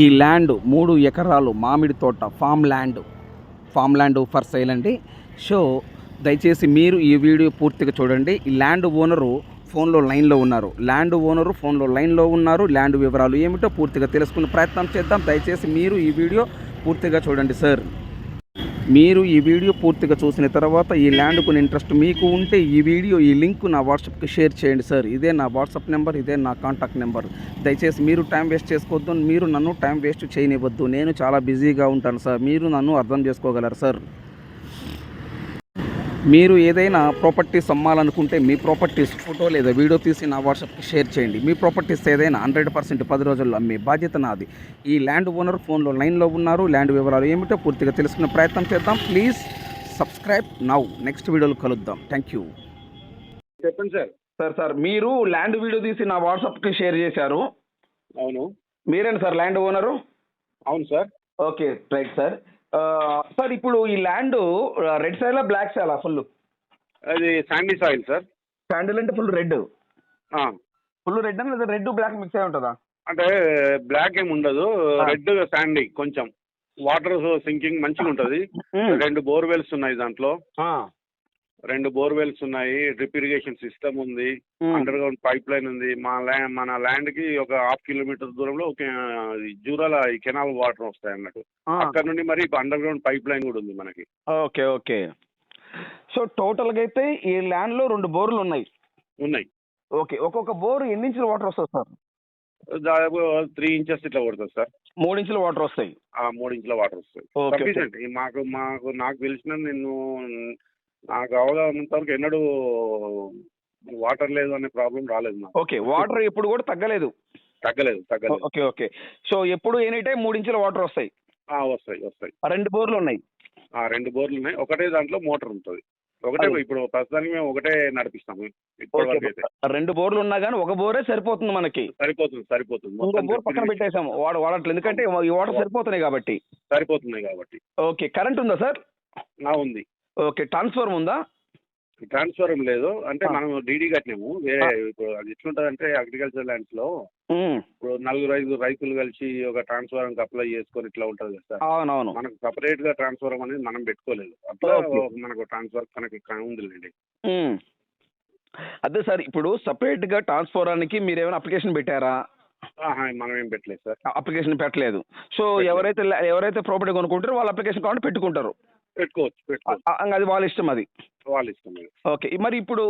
ఈ ల్యాండ్ మూడు ఎకరాలు మామిడి తోట farm land. Farm land for sale అండి. సో దయచేసి మీరు ఈ వీడియో పూర్తిగా చూడండి. ఈ ల్యాండ్ ఓనరు ఫోన్లో లైన్లో ఉన్నారు. ల్యాండ్ ఓనరు ఫోన్లో లైన్లో ఉన్నారు. ల్యాండ్ వివరాలు ఏమిటో పూర్తిగా తెలుసుకునే ప్రయత్నం చేద్దాం. దయచేసి మీరు ఈ వీడియో పూర్తిగా చూడండి సార్. మీరు ఈ వీడియో పూర్తిగా చూసిన తర్వాత ఈ ల్యాండ్ కొన్ని ఇంట్రెస్ట్ మీకు ఉంటే ఈ వీడియో ఈ లింక్ నా వాట్సాప్కి షేర్ చేయండి సార్. ఇదే నా వాట్సాప్ నెంబర్ ఇదే నా కాంటాక్ట్ నెంబర్. దయచేసి మీరు టైం వేస్ట్ చేసుకోవద్దు మీరు నన్ను టైం వేస్ట్ చేయనివ్వద్దు. నేను చాలా బిజీగా ఉంటాను సార్. మీరు నన్ను అర్థం చేసుకోగలరు సార్. మీరు ఏదైనా ప్రాపర్టీస్ అమ్మాలనుకుంటే మీ ప్రాపర్టీస్ ఫోటో లేదా వీడియో తీసి నా వాట్సాప్కి షేర్ చేయండి. మీ ప్రాపర్టీస్ ఏదైనా హండ్రెడ్ పర్సెంట్ పది రోజుల్లో అమ్మే బాధ్యత నాది. ఈ ల్యాండ్ ఓనర్ ఫోన్లో లైన్లో ఉన్నారు. ల్యాండ్ వివరాలు ఏమిటో పూర్తిగా తెలుసుకునే ప్రయత్నం చేద్దాం. ప్లీజ్ సబ్స్క్రైబ్ నౌ నెక్స్ట్ వీడియోలో కలుద్దాం. థ్యాంక్ యూ చెప్పండి సార్. సార్ సార్ మీరు ల్యాండ్ వీడియో తీసి నా వాట్సాప్కి షేర్ చేశారు. అవును. మీరేనా సార్ ల్యాండ్ ఓనరు అవును sir. Okay right sir sir ఇప్పుడు ఈ ల్యాండ్ రెడ్ సైలా బ్లాక్ సైలా ఫుల్? అది శాండీ సాయిల్ సార్. శాండిల్ అంటే ఫుల్ రెడ్? ఫుల్ రెడ్ అని లేదా రెడ్ బ్లాక్ మిక్స్ అయి ఉంటుందా? అంటే బ్లాక్ ఏమి ఉండదు. రెడ్ శాండీ కొంచెం. వాటర్ సింకింగ్ మంచిగా ఉంటుంది రెండు బోర్వెల్స్ ఉన్నాయి దాంట్లో. రెండు బోర్వెల్స్ ఉన్నాయి డ్రిప్ ఇరిగేషన్ సిస్టమ్ ఉంది అండర్ గ్రౌండ్ పైప్ లైన్ ఉంది. మా ల్యా మన ల్యాండ్కి ఒక హాఫ్ కిలోమీటర్ దూరంలో ఒక జూరాల కెనాల్ వాటర్ వస్తాయి అన్నట్టు. అక్కడ నుండి మరి అండర్ గ్రౌండ్ పైప్ లైన్ కూడా ఉంది మనకి. Okay okay. సో టోటల్గా అయితే ఈ ల్యాండ్లో రెండు బోర్లు ఉన్నాయి. ఉన్నాయి. ఓకే ఒక్కొక్క బోర్ ఎన్ని ఇంచుల వాటర్ వస్తుంది సార్? దాదాపు త్రీ ఇంచెస్ ఇట్లా పడుతుంది సార్. మూడు ఇంచుల వాటర్ వస్తాయి. ఆ మూడు ఇంచుల వాటర్ వస్తాయి. మాకు మాకు నాకు తెలిసిన నేను నాకు అవగాహనంత వరకు ఎన్నడూ వాటర్ లేదు అనే ప్రాబ్లం రాలేదు నాకు. ఓకే వాటర్ ఎప్పుడు కూడా తగ్గలేదు. తగ్గలేదు తగ్గలేదు. Okay okay. సో ఎప్పుడు ఎనీ టైం మూడు ఇంచుల వాటర్ వస్తాయి. ఆ, వస్తాయి వస్తాయి. రెండు బోర్లు ఉన్నాయి. ఆ రెండు బోర్లు ఉన్నాయి. ఒకటే దాంట్లో మోటార్ ఉంటుంది. ఒకటే. ఇప్పుడు ప్రస్తుతానికి మేము ఒకటే నడిపిస్తాము. రెండు బోర్లు ఉన్నా కానీ ఒక బోరే సరిపోతుంది మనకి. సరిపోతుంది సరిపోతుంది. ఇంకో బోర్ పక్కన పెట్టేసాము వాడు వాడట్లేదు. ఎందుకంటే ఈ వాటర్ సరిపోతున్నాయి కాబట్టి. సరిపోతున్నాయి కాబట్టి. ఓకే కరెంట్ ఉందా సార్? నా ఉంది. ఓకే ట్రాన్స్ఫార్మర్ ఉందా? ట్రాన్స్ఫర్ లేదు. అంటే. మనం డీడీ కట్టినాము వేరే. ఇప్పుడు అది ఎట్లుంటది అంటే అగ్రికల్చర్ ల్యాండ్స్లో ఇప్పుడు నలుగురు ఐదు రైతులు కలిసి ఒక ట్రాన్స్ఫారం అప్లై చేసుకొని ఇట్లా ఉంటుంది కదా అవునవును. మనకు సపరేట్గా ట్రాన్స్ఫారం అనేది మనం పెట్టుకోలేదు. అట్లా. మనకు ట్రాన్స్ఫర్ కనుక ఉందిలేండి. అదే సార్ ఇప్పుడు సపరేట్గా ట్రాన్స్ఫోరానికి మీరు ఏమైనా అప్లికేషన్ పెట్టారా? మనం ఏం పెట్టలేదు సార్. అప్లికేషన్ పెట్టలేదు. సో. ఎవరైతే ఎవరైతే ప్రాపర్టీ కొనుక్కుంటారో వాళ్ళు అప్లికేషన్ కావాలంటే పెట్టుకుంటారు. పెట్టుకోవచ్చు అది వాళ్ళ ఇష్టం అది. వాళ్ళ ఇష్టం. ఓకే మరి ఇప్పుడు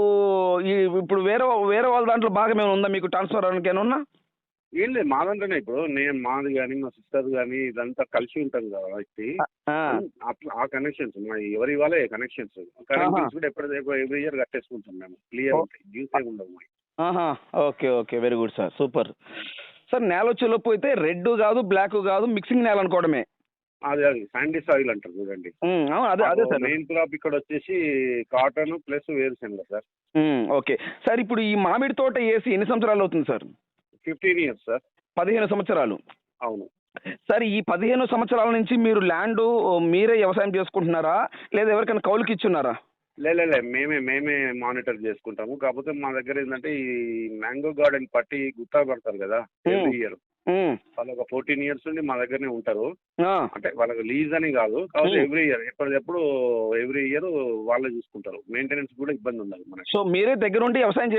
ఇప్పుడు వేరే వేరే వాళ్ళ దాంట్లో భాగం ఏమైనా ఉందా? మీకు ట్రాన్స్ఫర్ అవడానికి ఉన్నా? ఏం లేదు మాదంటేనే ఇప్పుడు నేను మాది కానీ మా సిస్టర్ కానీ ఇదంతా కలిసి ఉంటాం కాబట్టి ఆ, అట్లా ఆ కనెక్షన్స్ మా ఎవరి వాళ్ళే కనెక్షన్స్ కనెక్షన్స్ కూడా ఎప్పుడు ఎవ్రీ ఇయర్ కట్టేసుకుంటాం మేము. క్లియర్ డ్యూస్ ఏమి ఉండవు okay okay very good sir. Super. Sir నేల వచ్చేలోపు అయితే రెడ్ కాదు బ్లాక్ కాదు మిక్సింగ్ నేల అనుకోవడమే. అది అది శాండీ సాయిల్ అంటారు చూడండి. అవును అదే అదే సార్. మెయిన్ క్రాప్ ఇక్కడ వచ్చేసి కాటన్ ప్లస్ వేరుశెనగ సార్. ఓకే. సార్ ఇప్పుడు ఈ మామిడి తోట వేసి ఎన్ని సంవత్సరాలు అవుతుంది సార్? Fifteen years sir. పదిహేను సంవత్సరాలు. అవును. సార్ ఈ పదిహేను సంవత్సరాల నుంచి మీరు ల్యాండ్ మీరే వ్యవసాయం చేసుకుంటున్నారా? లేదా ఎవరికైనా కౌలుకి ఇచ్చున్నారా? లే లే, లే మేమే మేమే మానిటర్ చేసుకుంటాము. కాకపోతే మా దగ్గర ఏంటంటే ఈ మ్యాంగో గార్డెన్ పట్టి గుత్తా పడతారు కదా ఎవ్రీ ఇయర్ వాళ్ళు ఒక ఫోర్టీన్ ఇయర్స్ నుండి మా దగ్గరనే ఉంటారు. అంటే వాళ్ళకి లీజ్ అని కాదు. Hmm. ఎవ్రీ ఇయర్ ఎప్పటికప్పుడు ఎవ్రీ ఇయర్ వాళ్ళే చూసుకుంటారు. మెయింటెనెన్స్ కూడా ఇబ్బంది ఉండదు మనకి. సో మీరే దగ్గరుండి వ్యవసాయం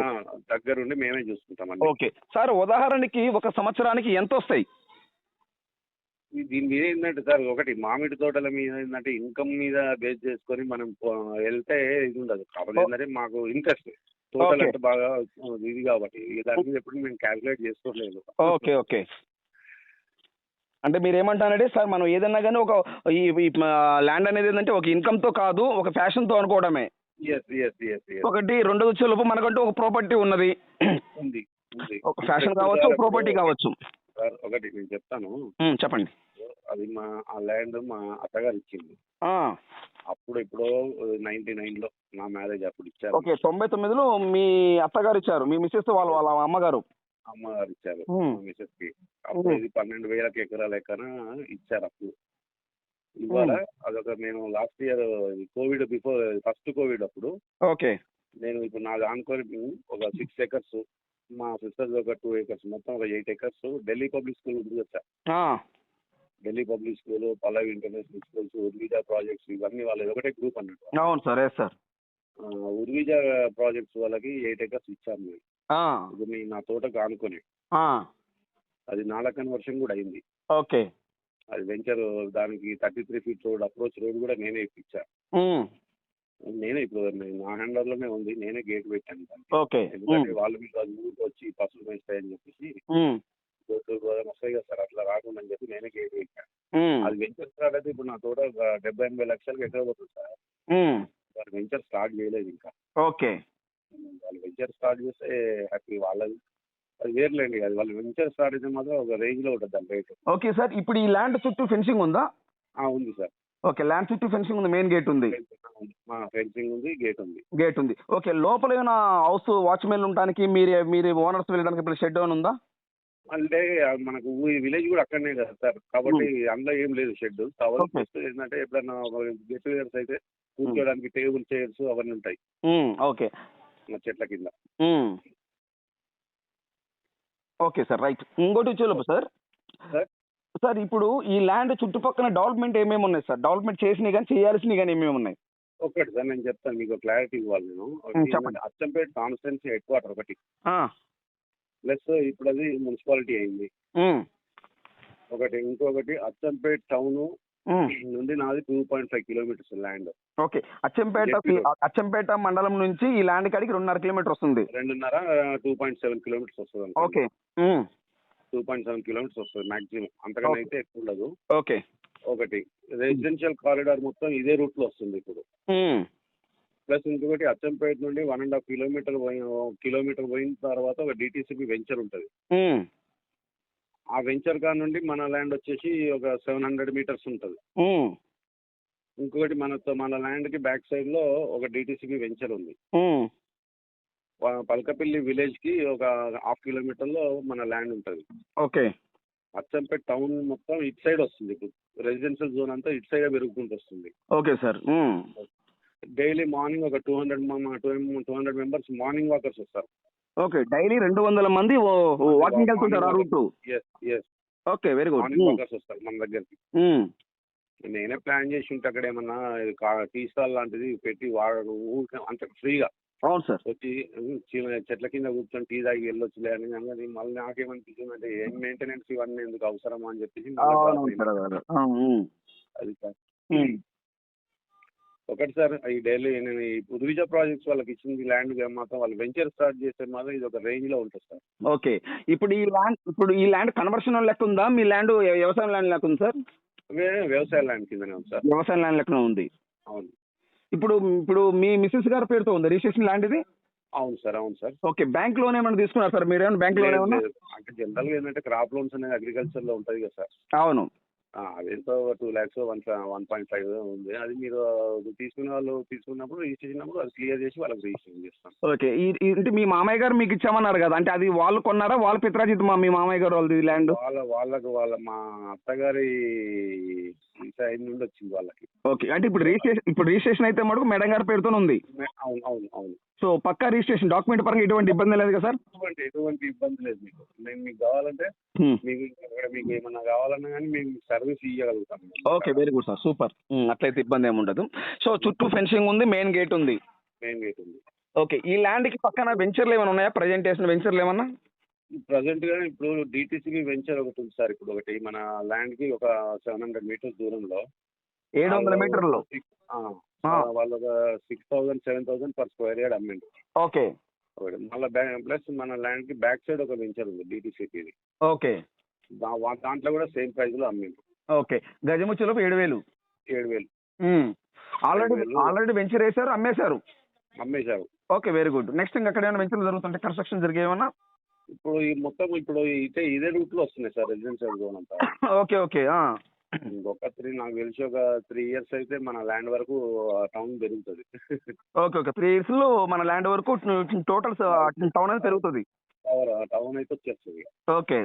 ఆ, దగ్గరుండి మేమే చూసుకుంటాం ఓకే. సార్ ఉదాహరణకి ఒక సంవత్సరానికి ఎంత వస్తాయి దీని మీద ఏంటంటే సార్ ఒకటి మామిడి తోటల మీద ఏంటంటే ఇన్కమ్ మీద బేస్ చేసుకొని మనం వెళ్తే ఇది ఉండదు. ఓ- ఏంటంటే మాకు ఇంట్రెస్ట్. Okay. అంటే బాగా ఇది కాబట్టి. దాని మీద ఎప్పుడు మేము క్యాల్కులేట్ చేసుకోలేదు. ఓకే ఓకే అంటే మీరు ఏమంటారంటే సార్ మనం ఏదన్నా కానీ ఒక ఈ ల్యాండ్ అనేది ఏంటంటే ఒక ఇన్కమ్తో కాదు ఒక ఫ్యాషన్తో అనుకోవడమే. ఎస్ ఎస్ ఎస్ ఒకటి రెండు వచ్చేలోపు మనకంటూ ఒక ప్రాపర్టీ ఉన్నది. ఒక ఫ్యాషన్ కావచ్చు ఒక ప్రాపర్టీ కావచ్చు. సార్ ఒకటి నేను చెప్తాను. చెప్పండి. అది మా ఆ ల్యాండ్ మా అత్తగారు ఇచ్చింది అప్పుడు ఇప్పుడు నైన్టీ నైన్లో నా మ్యారేజ్ అప్పుడు ఇచ్చారు. ఓకే తొంభై తొమ్మిదిలో మీ అత్తగారు ఇచ్చారు. మీ మిస్సెస్ వాళ్ళ వాళ్ళ అమ్మగారు. అమ్మగారు ఇచ్చారు. Hmm. మా మిసెస్కి అప్పుడు. ఇది పన్నెండు వేలకు ఎకరాల ఎక్కన ఇచ్చారు అప్పుడు. ఇవాళ అదొక నేను last year covid before first covid అప్పుడు. ఓకే. నేను ఇప్పుడు నాది ఆనుకొని ఒక సిక్స్ ఎకర్స్ మా సిస్టర్స్ ఒక టూ ఏకర్స్ మొత్తం ఒక eight acres Delhi public school ఉంది కదా sir? Delhi public school Pallavi international schools Urvija projects ఇవన్నీ వాళ్ళది ఒకటే గ్రూప్ అన్నట్టు. అవును sir yes sir. Urvija projects వాళ్ళకి ఎయిట్ ఏకర్స్ ఇచ్చాను నేను ఇది మీ నా తోటకు ఆనుకొని. అది నాలా కన్వర్షన్ కూడా అయింది. ఓకే. అది వెంచర్ దానికి thirty three feet road approach road కూడా నేనే ఇప్పించా. నేనే ఇప్పుడు నా హ్యాండ్లోనే ఉంది నేనే గేట్ పెట్టాను దానికి. ఓకే. ఎందుకంటే వాళ్ళు మీకు అది ఊరికి వచ్చి పసులు వేస్తాయని చెప్పేసి ఉమ్, వస్తాయి కదా సార్ అట్లా రాకుండా అని చెప్పి నేనే గేట్ పెట్టాను ఉమ్, అది వెంచర్ స్టార్ట్ అయితే ఇప్పుడు నా తోట ఒక డెబ్బై ఎనభై లక్షలకి ఎక్కడ పోతుంది సార్? ఉమ్, వాళ్ళు వెంచర్ స్టార్ట్ చేయలేదు ఇంకా. ఓకే. వాళ్ళు వెంచర్ స్టార్ట్ చేస్తే హ్యాపీ వాళ్ళది. అది వేర్లేండి అది వాళ్ళు వెంచర్ స్టార్ట్ అయితే మాత్రం ఒక రేంజ్లో ఉంటుంది దాని రేటు ఓకే సార్ ఇప్పుడు ఈ ల్యాండ్ చుట్టూ ఫెన్సింగ్ ఉందా? ఆ, ఉంది సార్. ఓకే ల్యాండ్ చుట్టూ ఫెన్సింగ్ ఉంది మెయిన్ గేట్ ఉంది. మా ఫెన్సింగ్ ఉంది గేట్ ఉంది. గేట్ ఉంది. ఓకే లోపల ఏమైనా హౌస్ వాచ్మెన్ ఉండడానికి మీరు మీరు ఓనర్స్ వెళ్ళడానికి ఇప్పుడు షెడ్ ఏమైనా ఉందా? అంటే మనకు విలేజ్ కూడా అక్కడనే కదా సార్. కాబట్టి అందులో ఏం లేదు షెడ్ Okay. ఏంటంటే ఎప్పుడైనా గెట్ టుగెదర్స్ అయితే కూర్చోడానికి టేబుల్ చైర్స్ అవన్నీ ఉంటాయి. ఓకే మా చెట్ల కింద. ఓకే సార్ రైట్ ఇంకోటి చూడలేదు సార్ సార్? ఇప్పుడు ఈ ల్యాండ్ చుట్టుపక్కల డెవలప్మెంట్ ఏమేమి ఉన్నాయి సార్? డెవలప్మెంట్ చేసినవి కానీ చేయాల్సినవి కానీ ఏమేమి ఉన్నాయి? ఒకటి సార్ నేను చెప్తాను మీకు క్లారిటీ ఇవ్వాలి నేను. చెప్పండి. అచ్చంపేట కాన్స్టిట్యున్సీ హెడ్ క్వార్టర్ ఒకటి. ప్లస్ ఇప్పుడు అది మున్సిపాలిటీ అయింది. ఒకటి ఇంకొకటి అచ్చంపేట టౌన్. నుండి నాది two point five kilometers land. Okay. Achampet. Achampet మండలం నుంచి ఈ ల్యాండ్ కాడికి రెండున్నర కిలోమీటర్ వస్తుంది. రెండున్నర టూ పాయింట్ సెవెన్ కిలోమీటర్స్ వస్తుంది okay. Two point seven kilometers వస్తుంది మాక్సిమం అంతకన్నా. అయితే ఎక్కువ ఉండదు. ఓకే ఒకటి. రెసిడెన్షియల్ కారిడార్ మొత్తం ఇదే రూట్లో వస్తుంది ఇప్పుడు. ప్లస్ ఇంకొకటి అచ్చంపేట నుండి one and half kilometer kilometer పోయిన తర్వాత ఒక డిటీసీపీ వెంచర్ ఉంటుంది. ఆ వెంచర్ కా నుండి మన ల్యాండ్ వచ్చేసి ఒక సెవెన్ హండ్రెడ్ మీటర్స్ ఉంటుంది. ఇంకొకటి మన మన ల్యాండ్కి బ్యాక్ సైడ్లో ఒక డిటీసీపీ వెంచర్ ఉంది. ప- పలకపల్లి విలేజ్కి ఒక హాఫ్ కిలోమీటర్లో మన ల్యాండ్ ఉంటుంది. ఓకే. అచ్చంపేట టౌన్ మొత్తం ఇటు సైడ్ వస్తుంది. ఇప్పుడు రెసిడెన్షియల్ జోన్ అంతా ఇటు సైడ్ పెరుగుకుంటూ వస్తుంది. Okay sir. డైలీ మార్నింగ్ ఒక two hundred two hundred members morning walkers వస్తారు. ఓకే డైలీ రెండు వందల మంది వాకింగ్ వెళ్తుంటారు ఆ route? Okay very good. Morning walkers వస్తారు మన దగ్గరికి. నేనే ప్లాన్ చేసి ఉంటే అక్కడ ఏమన్నా టీ స్టాల్ లాంటిది పెట్టి వాడు ఊరికే అంత ఫ్రీగా. అవును సార్. వచ్చి చెట్ల కింద కూర్చొని టీ తాగి వెళ్ళొచ్చులే అని కానీ మళ్ళీ నాకేమనిపించింది అంటే ఏం మెయింటెనెన్స్ ఇవన్నీ ఎందుకు అవసరమా అని చెప్పేసి. అదే, సార్. ఒకటి సార్ ఈ డైలీ నేను ఈ ఉద్విజ ప్రాజెక్ట్స్ వాళ్ళకి ఇచ్చింది ల్యాండ్ మాత్రం వాళ్ళు వెంచర్ స్టార్ట్ చేస్తే మాత్రం ఇది ఒక రేంజ్లో ఉంటుంది సార్. ఓకే. ఇప్పుడు ఈ ల్యాండ్ ఇప్పుడు ఈ ల్యాండ్ కన్వర్షన్ లెక్క ఉందా? మీ ల్యాండ్ వ్యవసాయం ల్యాండ్ లెక్క ఉంది సార్? వ్యవసాయ ల్యాండ్ కిందనే ఉంది సార్. వ్యవసాయం ల్యాండ్ లెక్కన ఉంది. అవును. ఇప్పుడు ఇప్పుడు మీ మిస్సెస్ గారి పేరుతో ఉంది. రిజిస్ట్రేషన్ ల్యాండ్ ఇది అవును సార్ అవును సార్. ఓకే బ్యాంక్ లోన్ ఏమైనా తీసుకున్నారు సార్? మీరు ఏమైనా బ్యాంక్ లోన్ లేదు. అంటే జనరల్గా ఏంటంటే క్రాప్ లోన్స్ అనేది అగ్రికల్చర్లో ఉంటుంది కదా సార్. అవును. ఆ, అదెంతో two lakhs one one point five ఉంది. అది మీరు తీసుకునే వాళ్ళు తీసుకున్నప్పుడు రిజిస్ట్రేషన్ అప్పుడు అది క్లియర్ చేసి వాళ్ళకి రిజిస్ట్రేషన్ చేస్తాం. ఓకే అంటే మీ మామయ్య గారు మీకు ఇచ్చామన్నారు కదా. అంటే అది వాళ్ళు కొన్నారా? వాళ్ళ పిత్రాజిత్ మా మీ మామయ్య గారు వాళ్ళది ల్యాండ్? వాళ్ళ వాళ్ళకు వాళ్ళ మా అత్తగారి ఈ సైడ్ నుండి వచ్చింది వాళ్ళకి. ఓకే. అంటే ఇప్పుడు రిజిస్ట్రేషన్ ఇప్పుడు రిజిస్ట్రేషన్ అయితే మటుకు మేడం గారి పేరుతో ఉంది. అవును అవును అవును. సో పక్కా రిజిస్ట్రేషన్ డాక్యుమెంట్ పరంగా ఎటువంటి ఇబ్బంది లేదు కదా సార్ ఎటువంటి ఎటువంటి ఇబ్బంది లేదు మీకు. నేను మీకు కావాలంటే. మీకు మీకు ఏమన్నా కావాలన్నా కానీ మేము service ఇవ్వగలుగుతాం okay very good sir super. అట్లయితే ఇబ్బంది ఏమి ఉండదు. సో చుట్టూ ఫెన్సింగ్ ఉంది మెయిన్ గేట్ ఉంది. మెయిన్ గేట్ ఉంది. ఓకే. ఈ ల్యాండ్కి పక్కన వెంచర్లు ఏమైనా ఉన్నాయా? ప్రజెంట్ చేసిన వెంచర్లు ఏమన్నా? ప్రజెంట్గా ఇప్పుడు డిటీసీబీ వెంచర్ ఒకటి ఉంది సార్ ఇప్పుడు ఒకటి. మన ల్యాండ్కి ఒక సెవెన్ హండ్రెడ్ మీటర్స్ దూరంలో. ఏడు వందల మీటర్లు. వాళ్ళు ఒక six thousand seven thousand per square yard అమ్మిండు. ఓకే. మళ్ళీ ప్లస్ మన ల్యాండ్కి బ్యాక్ సైడ్ ఒక వెంచర్ ఉంది డిటీసీపీది ఓకే. దాంట్లో కూడా సేమ్ ప్రైస్లో అమ్మిండు. ఓకే. గజముచ్చులో ఏడు వేలు. ఏడు వేలు. ఆల్రెడీ. ఆల్రెడీ వెంచర్ వేశారు అమ్మేశారు. అమ్మేశారు. Okay very good. నెక్స్ట్ ఇంకా అక్కడ ఏమైనా వెంచర్లు జరుగుతుంటే కన్స్ట్రక్షన్ జరిగేమన్నా ఇప్పుడు ఈ మొత్తం ఇప్పుడు ఇదే ఇదే రూట్లో వస్తున్నాయి సార్ రెసిడెన్షియల్ జోన్ అంతా. ఓకే ఓకే ఇంకొక త్రీ నాకు తెలిసి ఒక త్రీ ఇయర్స్ అయితే మన ల్యాండ్ వరకు టౌన్ పెరుగుతుంది. Okay okay. త్రీ ఇయర్స్లో మన ల్యాండ్ వరకు టోటల్ టౌన్ అనేది పెరుగుతుంది. టౌన్ అయితే వచ్చేస్తుంది. ఓకే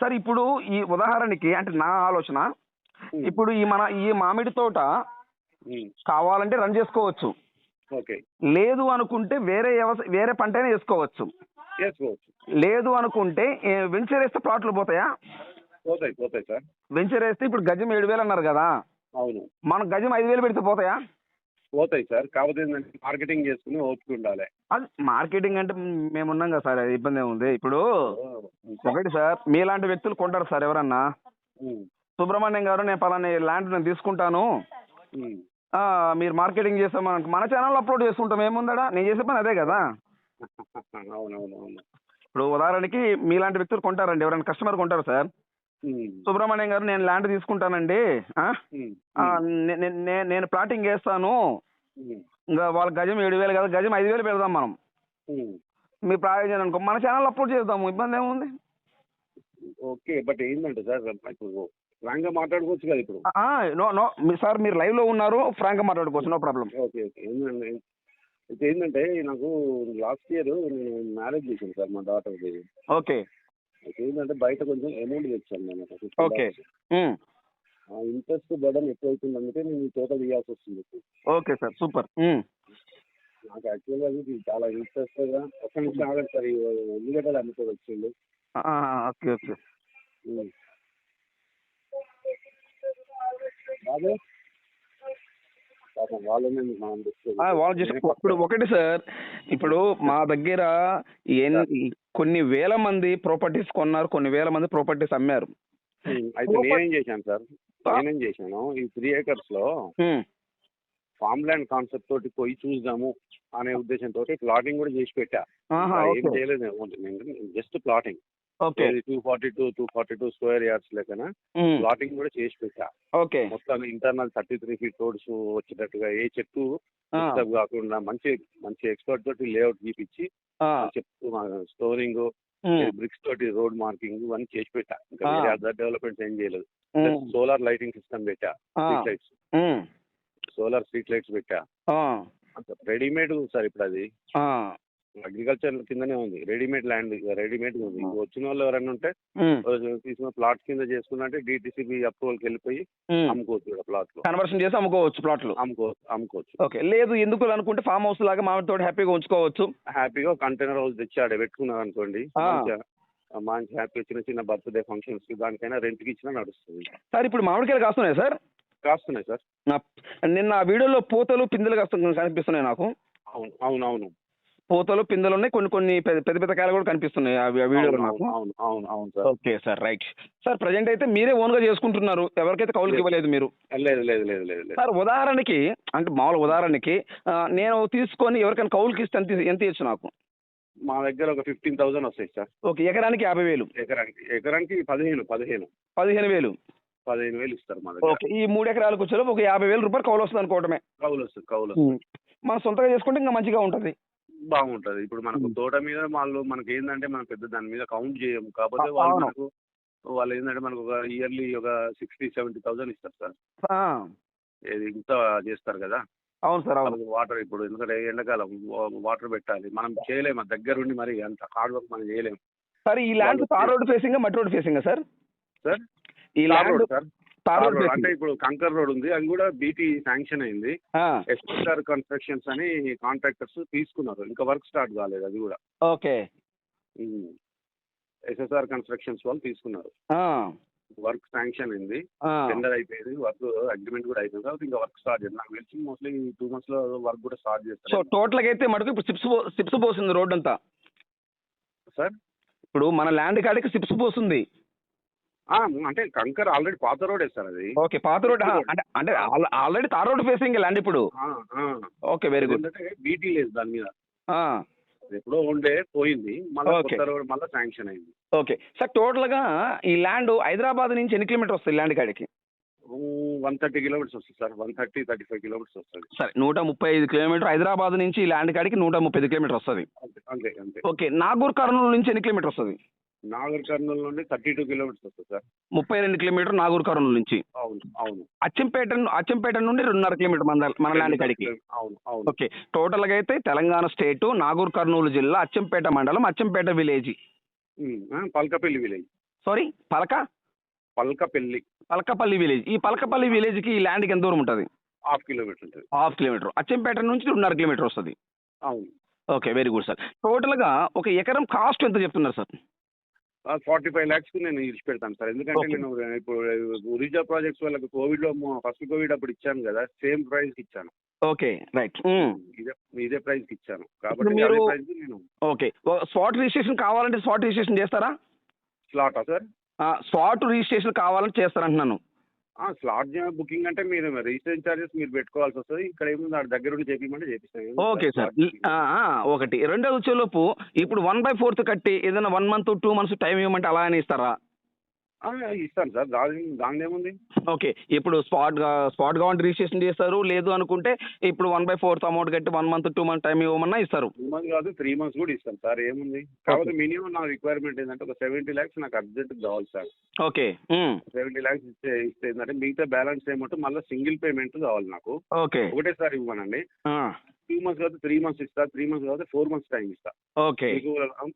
సార్ ఇప్పుడు ఈ ఉదాహరణకి అంటే నా ఆలోచన ఇప్పుడు ఈ మన ఈ మామిడి తోట కావాలంటే రన్ చేసుకోవచ్చు. ఓకే. లేదు అనుకుంటే వేరే వేరే పంట అయినా వేసుకోవచ్చు. వేసుకోవచ్చు లేదు అనుకుంటే వెంచర్ వేస్తే ప్లాట్లు పోతాయా? పోతాయి పోతాయి సార్. వెంచర్ వేస్తే ఇప్పుడు గజం ఏడు వేలు అన్నారు కదా. అవును. మనం గజం ఐదు వేలు పెడితే పోతాయా? పోతాయి సార్. కాకపోతే ఏంటంటే మార్కెటింగ్ చేసుకుని ఓపిక ఉండాలి. అది మార్కెటింగ్ అంటే మేము ఉన్నాం కదా సార్ అది ఇబ్బంది ఏముంది? ఇప్పుడు ఒకటి సార్ మీలాంటి వ్యక్తులు కొంటారు సార్ ఎవరన్నా? సుబ్రహ్మణ్యం గారు నేను పలానా ల్యాండ్ నేను తీసుకుంటాను. మీరు మార్కెటింగ్ చేస్తాం మనకు మన ఛానల్ అప్లోడ్ చేసుకుంటాం ఏముందడా? నేను చేసే పని అదే కదా? అవునవును అవును ఇప్పుడు ఉదాహరణకి మీలాంటి వ్యక్తులు కొంటారండి. ఎవరైనా కస్టమర్ కొంటారు సార్? సుబ్రహ్మణ్యం గారు నేను ల్యాండ్ తీసుకుంటానండి. నేను ప్లాటింగ్ చేస్తాను. ఉమ్, ఇంకా వాళ్ళ గజం ఏడు వేలు కదా గజం ఐదు వేలు పెడదాం మనం. మీ ప్రాయోజనం అనుకో మన ఛానల్ అప్లోడ్ చేద్దాము ఇబ్బంది ఏముంది? ఓకే బట్ ఏంటంటే సార్ ఇప్పుడు ఫ్రాంక్గా మాట్లాడుకోవచ్చు కదా ఇప్పుడు. నో నో మీ సార్ మీరు లైవ్లో ఉన్నారు ఫ్రాంక్గా మాట్లాడుకోవచ్చు నో ప్రాబ్లం ఓకే ఓకే. అయితే ఏంటంటే నాకు లాస్ట్ ఇయర్ నేను మ్యారేజ్ చేశాను సార్ మా డాటర్ది. ఓకే. అయితే ఏంటంటే బయట కొంచెం అమౌంట్ తెచ్చాను నేను ఒక 50 ఓకే. ఆ ఇంట్రెస్ట్ బర్డన్ ఎక్కువ అవుతుందంటే నేను ఈ తోట తీయాల్సి వస్తుంది. Okay sir super. నాకు యాక్చువల్గా అది చాలా ఇంట్రెస్ట్గా ఒక్క నిమిషం ఆగండి సార్ వచ్చింది ఆ, ఆ, ఓకే ఓకే. బాబు? వాళ్ళు చేసే ఇప్పుడు ఒకటి సార్ ఇప్పుడు మా దగ్గర కొన్ని వేల మంది ప్రాపర్టీస్ కొన్నారు కొన్ని వేల మంది ప్రాపర్టీస్ అమ్మారు. అయితే నేనేం చేశాను సార్ నేనేం చేశాను ఈ త్రీ ఏకర్స్లో ఫామ్ ల్యాండ్ కాన్సెప్ట్ తోటి పోయి చూద్దాము అనే ఉద్దేశంతో ప్లాటింగ్ కూడా చేసి పెట్టా. ఏం చేయలేదు just plotting. Okay. Two forty two two forty two square yards లెక్కన ప్లాటింగ్ కూడా చేసి పెట్టా. ఓకే. మొత్తం internal thirty three feet roads వచ్చేటట్టుగా ఏ చెట్టు డిస్టర్బ్ కాకుండా మంచి మంచి ఎక్స్పర్ట్ తోటి లేఅవుట్ గీపించి చెప్తూ స్టోరింగ్ బ్రిక్స్ తోటి రోడ్ మార్కింగ్ ఇవన్నీ చేసి పెట్టా. ఇంకా. వేరే అదర్ డెవలప్మెంట్స్ ఏం చేయలేదు. సోలార్ లైటింగ్ సిస్టమ్ పెట్టా street lights solar street lights పెట్టా. రెడీమేడ్ సార్ ఇప్పుడు అది అగ్రికల్చర్ కిందనే ఉంది. రెడీమేడ్ ల్యాండ్ రెడీమేడ్ ఉంది. వచ్చిన వాళ్ళు ఎవరైనా ఉంటే తీసుకున్న ప్లాట్ కింద చేసుకున్నట్టే డిటిసిబి అప్రూవల్కి వెళ్ళిపోయి ఉమ్. అమ్ముకోవచ్చు ప్లాట్లో కన్వర్షన్ చేసి అమ్ముకోవచ్చు ప్లాట్లు. అమ్ముకోవచ్చు అమ్ముకోవచ్చు. ఓకే. లేదు ఎందుకు అనుకుంటే ఫామ్ హౌస్ లాగా మామిడి తోట హ్యాపీగా ఉంచుకోవచ్చు. హ్యాపీగా కంటైనర్ హౌస్ తెచ్చి ఆడ పెట్టుకున్నారు అనుకోండి మంచి హ్యాపీ చిన్న చిన్న బర్త్డే ఫంక్షన్స్కి దానికైనా రెంట్కి ఇచ్చినా నడుస్తుంది. సార్ ఇప్పుడు మామిడికాయలు కాస్తున్నాయి సార్? కాస్తున్నాయి సార్. నా నిన్న ఆ వీడియోలో పూతలు పిందెలు కాస్తు కనిపిస్తున్నాయి నాకు. అవును అవును అవును పూతలు పిందెలు ఉన్నాయి. కొన్ని కొన్ని పెద్ద పెద్ద కాయలు కూడా కనిపిస్తున్నాయి. ఆ వీడియోలో నాకు. అవును అవును అవును sir. Okay sir right. Sir present అయితే మీరే ఓన్గా చేసుకుంటున్నారు. ఎవరికైతే కౌలుకి ఇవ్వలేదు మీరు? లేదు లేదు లేదు లేదు లేదు. సార్ ఉదాహరణకి అంటే మామూలు ఉదాహరణకి నేను తీసుకొని ఎవరికైనా కౌలుకి ఇస్తే ఎంత ఎంత ఇచ్చు నాకు? మా దగ్గర ఒక ఫిఫ్టీన్ థౌసండ్ వస్తాయి సార్. ఓకే ఎకరానికి యాభై వేలు. ఎకరానికి ఎకరానికి పదిహేను పదిహేను. పదిహేను వేలు. పదిహేను వేలు ఇస్తారు మా దగ్గర. ఓకే ఈ మూడు ఎకరాలకు వచ్చేలోపు ఒక యాభై వేలు రూపాయలు కౌలు వస్తుంది అనుకోవటమే. కౌలు వస్తుంది కౌలు వస్తుంది. మనం సొంతగా చేసుకుంటే ఇంకా మంచిగా ఉంటుంది. బాగుంటది. ఇప్పుడు మనకు. తోట మీద వాళ్ళు మనకి ఏంటంటే మనం పెద్ద దాని మీద కౌంట్ చేయము. కాకపోతే వాళ్ళు. మనకు వాళ్ళు ఏంటంటే మనకు ఒక ఇయర్లీ ఒక సిక్స్టీ సెవెంటీ థౌసండ్ ఇస్తారు సార్. ఇది ఇంత చేస్తారు కదా. అవును సార్ అవును. వాటర్ ఇప్పుడు ఎందుకంటే ఎండాకాలం వాటర్ పెట్టాలి. మనం చేయలేము దగ్గరుండి మరి అంత హార్డ్ వర్క్ మనం చేయలేము. సార్ ఈ ల్యాండ్ తార్ రోడ్ ఫేసింగ్ మట్టి రోడ్ ఫేసింగ్ సార్? సార్? ఈ ల్యాండ్ సార్? అంటే ఇప్పుడు కంకర్ రోడ్ ఉంది అది కూడా బీటీ శాంక్షన్ అయింది. ఎస్ఆర్ కన్స్ట్రక్షన్స్ అని కాంట్రాక్టర్స్ తీసుకున్నారు ఇంకా వర్క్ స్టార్ట్ కాలేదు అది కూడా. ఓకే. ఎస్ఎస్ఆర్ కన్స్ట్రక్షన్స్ వాళ్ళు తీసుకున్నారు. వర్క్ శాంక్షన్ అయింది టెండర్ అయిపోయింది వర్క్ అగ్రిమెంట్ కూడా అయిపోయింది కాబట్టి ఇంకా వర్క్ స్టార్ట్ చేయండి నాకు తెలిసి మోస్ట్లీ టూ మంత్స్లో వర్క్ కూడా స్టార్ట్ సో చేస్తారు టోటల్గా అయితే మటుకు ఇప్పుడు సిప్స్ సిప్స్ పోతుంది రోడ్ అంతా సార్ ఇప్పుడు మన ల్యాండ్ కాడికి సిప్స్ పోతుంది ఆ, అంటే కంకర్ ఆల్రెడీ పాత రోడే సార్ అది. ఓకే పాత రోడ్ అంటే అంటే already tar road facing land ఇప్పుడు. ఓకే వెరీ గుడ్ బీటీ లేదు దాని మీద. ఎప్పుడో ఉండే పోయింది. మళ్ళీ రోడ్ మళ్ళీ శాంక్షన్ అయింది. ఓకే. సార్ టోటల్గా ఈ ల్యాండ్ హైదరాబాద్ నుంచి ఎన్ని కిలోమీటర్ వస్తుంది ల్యాండ్ కాడికి? వన్ థర్టీ కిలోమీటర్స్ వస్తుంది sir. One thirty thirty five kilometers వస్తుంది. సరే నూట ముప్పై ఐదు కిలోమీటర్ హైదరాబాద్ నుంచి ఈ ల్యాండ్ కాడికి నూట ముప్పై ఐదు కిలోమీటర్ వస్తుంది. అంతే అంతే అంతే. ఓకే నాగూర్ కర్నూలు నుంచి ఎన్ని కిలోమీటర్ వస్తుంది? నాగర్ కర్నూలు నుండి థర్టీ టూ కిలోమీటర్స్ వస్తుంది సార్. ముప్పై రెండు కిలోమీటర్ నాగూర్ కర్నూలు నుంచి? అవును అవును. అచ్చంపేట అచ్చంపేట నుండి రెండున్నర కిలోమీటర్ మన మన ల్యాండ్ కాడికి. అవును అవును. ఓకే. టోటల్గా అయితే తెలంగాణ స్టేటు నాగూర్ కర్నూలు జిల్లా అచ్చంపేట మండలం Achampet village. Palkapalli village. Sorry Palaka? Palkapalli. Palakapalli village. ఈ పలకపల్లి విలేజ్కి ఈ ల్యాండ్కి ఎంత దూరం ఉంటుంది? హాఫ్ కిలోమీటర్ ఉంటుంది. Half kilometer. అచ్చంపేట నుంచి రెండున్నర కిలోమీటర్ వస్తుంది. అవును. Okay very good sir. టోటల్గా ఒక ఎకరం కాస్ట్ ఎంత చెప్తున్నారు సార్? ఫార్టీ ఫైవ్ ల్యాక్స్ నేను ఇచ్చి పెడతాను సార్. ఎందుకంటే. నేను ఇప్పుడు ఉరిజా ప్రాజెక్ట్స్ వాళ్ళకి కోవిడ్లో ఫస్ట్ కోవిడ్ అప్పుడు ఇచ్చాను కదా సేమ్ ప్రైస్ ఇచ్చాను. Okay right. ఇదే ఇదే ప్రైస్ ఇచ్చాను. ఇప్పుడు కాబట్టి మీరు- నేను ఓకే స్పాట్ రిజిస్ట్రేషన్ కావాలంటే స్పాట్ రిజిస్ట్రేషన్ చేస్తారా? స్లాటా సార్? స్పాట్ రిజిస్ట్రేషన్ కావాలంటే చేస్తారంటున్నాను. స్లాట్ బుకింగ్ అంటే మీరు రిజిస్ట్రేషన్ చార్జెస్ మీరు పెట్టుకోవాల్సి వస్తుంది. ఇక్కడ ఏముంది? దగ్గర ఉండి చేపించమంటే చేపిస్తాను ఓకే సార్. ఒకటి. రెండోది వచ్చేలోపు ఇప్పుడు వన్ బై ఫోర్త్ కట్టి ఏదైనా one month two months time ఇవ్వమంటే అలా అని ఇస్తారా? ఇస్తాను సార్. దాని దాని ఏముంది ఓకే. ఇప్పుడు స్పాట్ స్పాట్ కావాలంటే రిజిస్ట్రేషన్ చేస్తారు. లేదు అనుకుంటే ఇప్పుడు వన్ బై ఫోర్త్ అమౌంట్ కట్టి one month two month time ఇవ్వమన్నా ఇస్తారు. టూ మంత్స్ కాదు త్రీ మంత్స్ కూడా ఇస్తాను సార్. ఏముంది? కాకపోతే మినిమం నా రిక్వైర్మెంట్ ఏంటంటే ఒక సెవెంటీ ల్యాక్స్ నాకు అర్జెంట్ కావాలి సార్. ఓకే. సెవెంటీ ల్యాక్స్ ఇస్తే ఇస్తే ఏంటంటే మిగతా బ్యాలెన్స్ ఏమంటే మళ్ళీ సింగిల్ పేమెంట్ కావాలి నాకు. ఓకే. ఒకటేసారి ఇవ్వనండి. టూ మంత్స్ కాదు త్రీ మంత్స్ ఇస్తా. త్రీ మంత్స్ కాదు ఫోర్ మంత్స్ టైం ఇస్తా. ఓకే.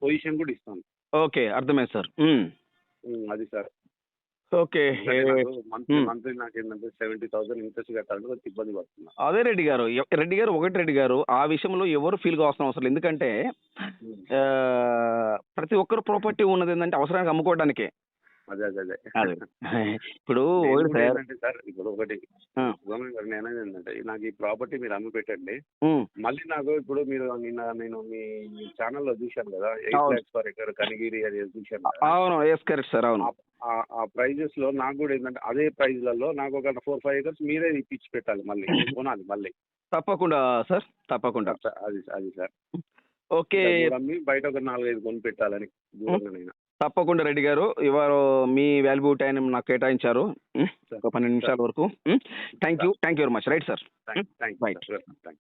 పొజిషన్ కూడా ఇస్తాను. ఓకే. అర్థమైంది సార్. అది సార్. ఓకే. మంత్లీ నాకు ఏంటంటే సెవెంటీ థౌసండ్ ఇంట్రెస్ట్ కట్టాలంటే కొంచెం ఇబ్బంది పడుతున్నా. అదే రెడ్డి గారు. రెడ్డి గారు ఒకటి రెడ్డి గారు ఆ విషయంలో ఎవరు ఫీల్ కావాల్సిన అవసరం లేదు. ఎందుకంటే ప్రతి ఒక్కరు ప్రాపర్టీ ఉన్నది ఏంటంటే అవసరానికి అమ్ముకోవడానికే. అదే అదే అదే. ఇప్పుడు ఒకటి సార్ సార్ ఇప్పుడు ఒకటి ఆ. గవర్నమెంట్ గారు నేను ఏంటంటే నాకు ఈ ప్రాపర్టీ మీరు అమ్మి పెట్టండి మళ్ళీ నాకు ఇప్పుడు మీరు నిన్న నేను మీ ఛానల్లో చూశాను కదా ఎయిట్ అవును. ల్యాక్స్ పర్ ఎకర్ కనిగిరి అది చూశాను. అవును ఎస్ కరెక్ట్ సార్ అవును. ఆ- ప్రైజెస్లో నాకు కూడా ఏంటంటే అదే ప్రైజ్లలో నాకు ఒక ఫోర్ ఫైవ్ ఎకర్స్ మీరే ఇప్పించి పెట్టాలి మళ్ళీ కొనాలి మళ్ళీ. తప్పకుండా సార్ తప్పకుండా. అది అది సార్. ఓకే. బయట ఒక నాలుగైదు కొని పెట్టాలని దూరంగా తప్పకుండా రెడ్డి గారు ఇవారు మీ వాల్యూ టైం నాకు కేటాయించారు. ఒక పన్నెండు నిమిషాల వరకు. Thank you thank you very much right sir. Thank